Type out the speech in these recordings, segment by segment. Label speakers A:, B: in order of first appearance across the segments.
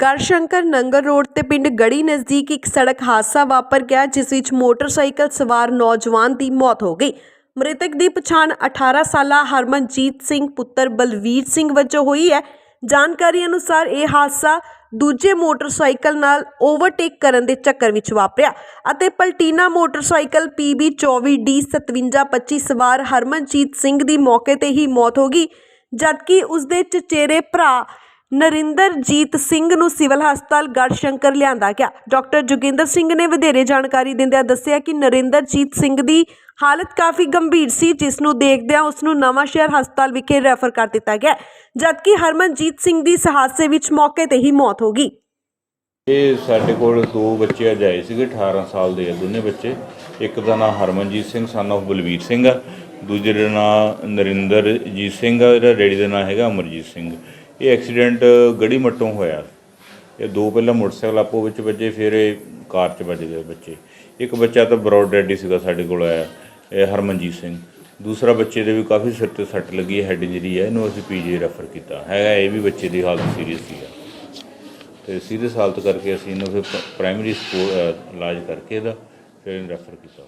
A: Garhshankar Nangal road ਤੇ ਪਿੰਡ ਗੜੀ ਨਜ਼ਦੀਕ ਇੱਕ ਸੜਕ ਹਾਦਸਾ ਵਾਪਰ ਗਿਆ, ਜਿਸ ਵਿੱਚ ਮੋਟਰਸਾਈਕਲ ਸਵਾਰ ਨੌਜਵਾਨ ਦੀ ਮੌਤ ਹੋ ਗਈ। ਮ੍ਰਿਤਕ ਦੀ ਪਛਾਣ 18 ਸਾਲਾ ਹਰਮਨਜੀਤ ਸਿੰਘ, ਪੁੱਤਰ ਬਲਵੀਰ ਸਿੰਘ ਵਜੋਂ ਹੋਈ ਹੈ। ਜਾਣਕਾਰੀ ਅਨੁਸਾਰ ਇਹ ਹਾਦਸਾ ਦੂਜੇ ਮੋਟਰਸਾਈਕਲ ਨਾਲ ਓਵਰਟੇਕ ਕਰਨ ਦੇ ਚੱਕਰ ਵਿੱਚ ਵਾਪਰਿਆ ਅਤੇ ਪਲਟੀਨਾ ਮੋਟਰਸਾਈਕਲ PB 24D 5725 ਸਵਾਰ ਹਰਮਨਜੀਤ ਸਿੰਘ ਦੀ ਮੌਕੇ ਤੇ ਹੀ ਮੌਤ ਹੋ ਗਈ, ਜਦਕਿ ਉਸ ਦੇ ਚਚੇਰੇ ਭਰਾ ਨਰਿੰਦਰਜੀਤ ਸਿੰਘ ਨੂੰ ਸਿਵਲ ਹਸਪਤਾਲ ਗੜਸ਼ੰਕਰ ਲਿਆਂਦਾ ਗਿਆ। ਡਾਕਟਰ ਜੋਗਿੰਦਰ ਸਿੰਘ ਨੇ ਵਧੇਰੇ ਜਾਣਕਾਰੀ ਦਿੰਦਿਆਂ ਦੱਸਿਆ ਕਿ ਨਰਿੰਦਰਜੀਤ ਸਿੰਘ ਦੀ ਹਾਲਤ ਕਾਫੀ ਗੰਭੀਰ ਸੀ, ਜਿਸ ਨੂੰ ਦੇਖਦਿਆਂ ਉਸ ਨੂੰ ਨਵਾਂ ਸ਼ਹਿਰ ਹਸਪਤਾਲ ਵਿਖੇ ਰੈਫਰ ਕਰ ਦਿੱਤਾ ਗਿਆ, ਜਦਕਿ ਹਰਮਨਜੀਤ ਸਿੰਘ ਦੀ ਇਸ ਹਾਦਸੇ ਵਿੱਚ ਮੌਕੇ ਤੇ ਹੀ ਮੌਤ ਹੋ ਗਈ।
B: ਇਹ ਸਾਡੇ ਕੋਲ ਦੋ ਬੱਚੇ ਅੱਜ ਸੀਗੇ 18 ਸਾਲ ਦੇ ਆ ਦੋਨੇ ਬੱਚੇ। ਇੱਕ ਦਾ ਨਾਮ ਹਰਮਨਜੀਤ ਸਿੰਘ ਸਨ of ਬਲਵੀਰ ਸਿੰਘ ਆ। ਦੂਜੇ ਦਾ ਨਾਮ ਨਰਿੰਦਰਜੀਤ ਸਿੰਘ ਆ, ਇਹਦਾ ਡੈਡੀ ਦਾ ਨਾਮ ਹੈਗਾ ਅਮਰਜੀਤ ਸਿੰਘ। ਇਹ ਐਕਸੀਡੈਂਟ ਗੜੀ ਮੱਟੋਂ ਹੋਇਆ। ਇਹ ਦੋ ਪਹਿਲਾਂ ਮੋਟਰਸਾਈਕਲ ਆਪੋ ਵਿੱਚ ਵੱਜੇ, ਫਿਰ ਇਹ ਕਾਰ 'ਚ ਵੱਜ ਗਏ ਬੱਚੇ। ਇੱਕ ਬੱਚਾ ਤਾਂ ਬਰੋਡ ਡੈਡੀ ਸੀਗਾ ਸਾਡੇ ਕੋਲ ਆਇਆ, ਇਹ ਹਰਮਨਜੀਤ ਸਿੰਘ। ਦੂਸਰਾ ਬੱਚੇ ਦੇ ਵੀ ਕਾਫੀ ਸਿਰ ਤੇ ਸੱਟ ਲੱਗੀ ਹੈ ਹੈਡ ਇੰਜਰੀ ਹੈ ਇਹਨੂੰ ਅਸੀਂ ਪੀਜੀ ਰੈਫਰ ਕੀਤਾ। ਹੈਗਾ, ਇਹ ਵੀ ਬੱਚੇ ਦੀ ਹਾਲਤ ਸੀਰੀਅਸ ਸੀ ਤੇ ਸੀਰੀਅਸ ਹਾਲਤ ਕਰਕੇ ਅਸੀਂ ਇਹਨੂੰ ਫਿਰ ਪ੍ਰਾਇਮਰੀ ਸਕੂਲ ਇਲਾਜ ਕਰਕੇ ਇਹਦਾ ਫਿਰ ਇਹਨੂੰ ਰੈਫਰ ਕੀਤਾ।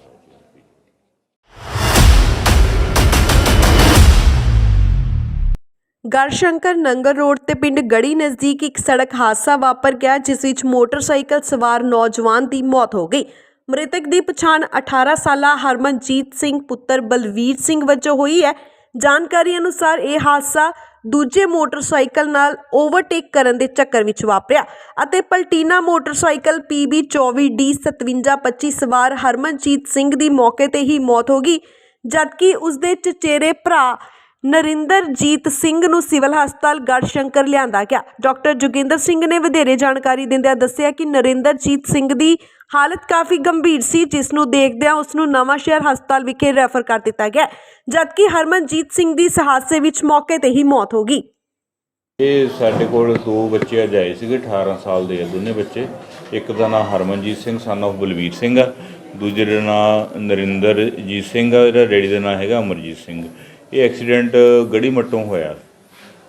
A: ਗੜਸ਼ੰਕਰ ਨੰਗਲ ਰੋਡ ਤੇ ਪਿੰਡ ਗੜੀ ਨਜ਼ਦੀਕ ਇੱਕ ਸੜਕ ਹਾਦਸਾ ਵਾਪਰ ਗਿਆ, ਜਿਸ ਵਿੱਚ ਮੋਟਰਸਾਈਕਲ ਸਵਾਰ ਨੌਜਵਾਨ ਦੀ ਮੌਤ ਹੋ ਗਈ। ਮ੍ਰਿਤਕ ਦੀ ਪਛਾਣ 18 ਸਾਲਾ ਹਰਮਨਜੀਤ ਸਿੰਘ, ਪੁੱਤਰ ਬਲਵੀਰ ਸਿੰਘ ਵਜੋਂ ਹੋਈ ਹੈ। ਜਾਣਕਾਰੀ ਅਨੁਸਾਰ ਇਹ ਹਾਦਸਾ ਦੂਜੇ ਮੋਟਰਸਾਈਕਲ ਨਾਲ ਓਵਰਟੇਕ ਕਰਨ ਦੇ ਚੱਕਰ ਵਿੱਚ ਵਾਪਰਿਆ ਅਤੇ ਪਲਟੀਨਾ ਮੋਟਰਸਾਈਕਲ PB 24D 5725 ਸਵਾਰ ਹਰਮਨਜੀਤ ਸਿੰਘ ਦੀ ਮੌਕੇ ਤੇ ਹੀ ਮੌਤ ਹੋ ਗਈ, ਜਦਕਿ ਉਸ ਦੇ ਚਚੇਰੇ ਭਰਾ ਨਰਿੰਦਰਜੀਤ ਸਿੰਘ ਨੂੰ ਸਿਵਲ ਹਸਪਤਾਲ ਗੜਸ਼ੰਕਰ ਲਿਆਂਦਾ ਗਿਆ। ਡਾਕਟਰ ਜੋਗਿੰਦਰ ਸਿੰਘ ਨੇ ਵਧੇਰੇ ਜਾਣਕਾਰੀ ਦਿੰਦਿਆਂ ਦੱਸਿਆ ਕਿ ਨਰਿੰਦਰਜੀਤ ਸਿੰਘ ਦੀ ਹਾਲਤ ਕਾਫੀ ਗੰਭੀਰ ਸੀ, ਜਿਸ ਨੂੰ ਦੇਖਦਿਆਂ ਉਸ ਨੂੰ ਨਵਾਂ ਸ਼ਹਿਰ ਹਸਪਤਾਲ ਵਿਖੇ ਰੈਫਰ ਕਰ ਦਿੱਤਾ ਗਿਆ, ਜਦਕਿ ਹਰਮਨਜੀਤ ਸਿੰਘ ਦੀ ਇਸ ਹਾਦਸੇ ਵਿੱਚ ਮੌਕੇ ਤੇ ਹੀ ਮੌਤ ਹੋ ਗਈ।
B: ਇਹ ਸਾਡੇ ਕੋਲ ਦੋ ਬੱਚੇ ਅੱਜ ਸੀਗੇ 18 ਸਾਲ ਦੇ ਆ ਦੋਨੇ ਬੱਚੇ। ਇੱਕ ਦਾ ਨਾਮ ਹਰਮਨਜੀਤ ਸਿੰਘ ਸਨ of ਬਲਵੀਰ ਸਿੰਘ ਆ। ਦੂਜੇ ਦਾ ਨਾਮ ਨਰਿੰਦਰਜੀਤ ਸਿੰਘ ਆ, ਇਹਦਾ ਡੈਡੀ ਦਾ ਨਾਮ ਹੈਗਾ ਅਮਰਜੀਤ ਸਿੰਘ। ਇਹ ਐਕਸੀਡੈਂਟ ਗੜੀ ਮੱਟੋਂ ਹੋਇਆ।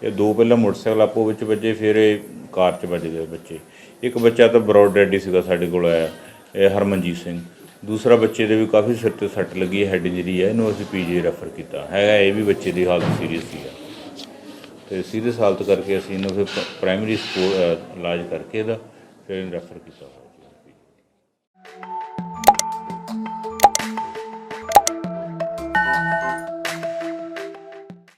B: ਇਹ ਦੋ ਪਹਿਲਾਂ ਮੋਟਰਸਾਈਕਲ ਆਪੋ ਵਿੱਚ ਵੱਜੇ, ਫਿਰ ਇਹ ਕਾਰ 'ਚ ਵੱਜ ਗਏ ਬੱਚੇ। ਇੱਕ ਬੱਚਾ ਤਾਂ ਬਰੋਡ ਡੈਡੀ ਸੀਗਾ ਸਾਡੇ ਕੋਲ ਆਇਆ, ਇਹ ਹਰਮਨਜੀਤ ਸਿੰਘ। ਦੂਸਰਾ ਬੱਚੇ ਦੇ ਵੀ ਕਾਫੀ ਸਿਰ ਤੇ ਸੱਟ ਲੱਗੀ ਹੈ ਹੈਡ ਇੰਜਰੀ ਹੈ ਇਹਨੂੰ ਅਸੀਂ ਪੀਜੀ ਰੈਫਰ ਕੀਤਾ। ਹੈਗਾ, ਇਹ ਵੀ ਬੱਚੇ ਦੀ ਹਾਲਤ ਸੀਰੀਅਸ ਸੀ ਤੇ ਸੀਰੀਅਸ ਹਾਲਤ ਕਰਕੇ ਅਸੀਂ ਇਹਨੂੰ ਫਿਰ ਪ੍ਰਾਇਮਰੀ ਸਕੂਲ ਇਲਾਜ ਕਰਕੇ ਇਹਦਾ ਫਿਰ ਇਹਨੂੰ ਰੈਫਰ ਕੀਤਾ।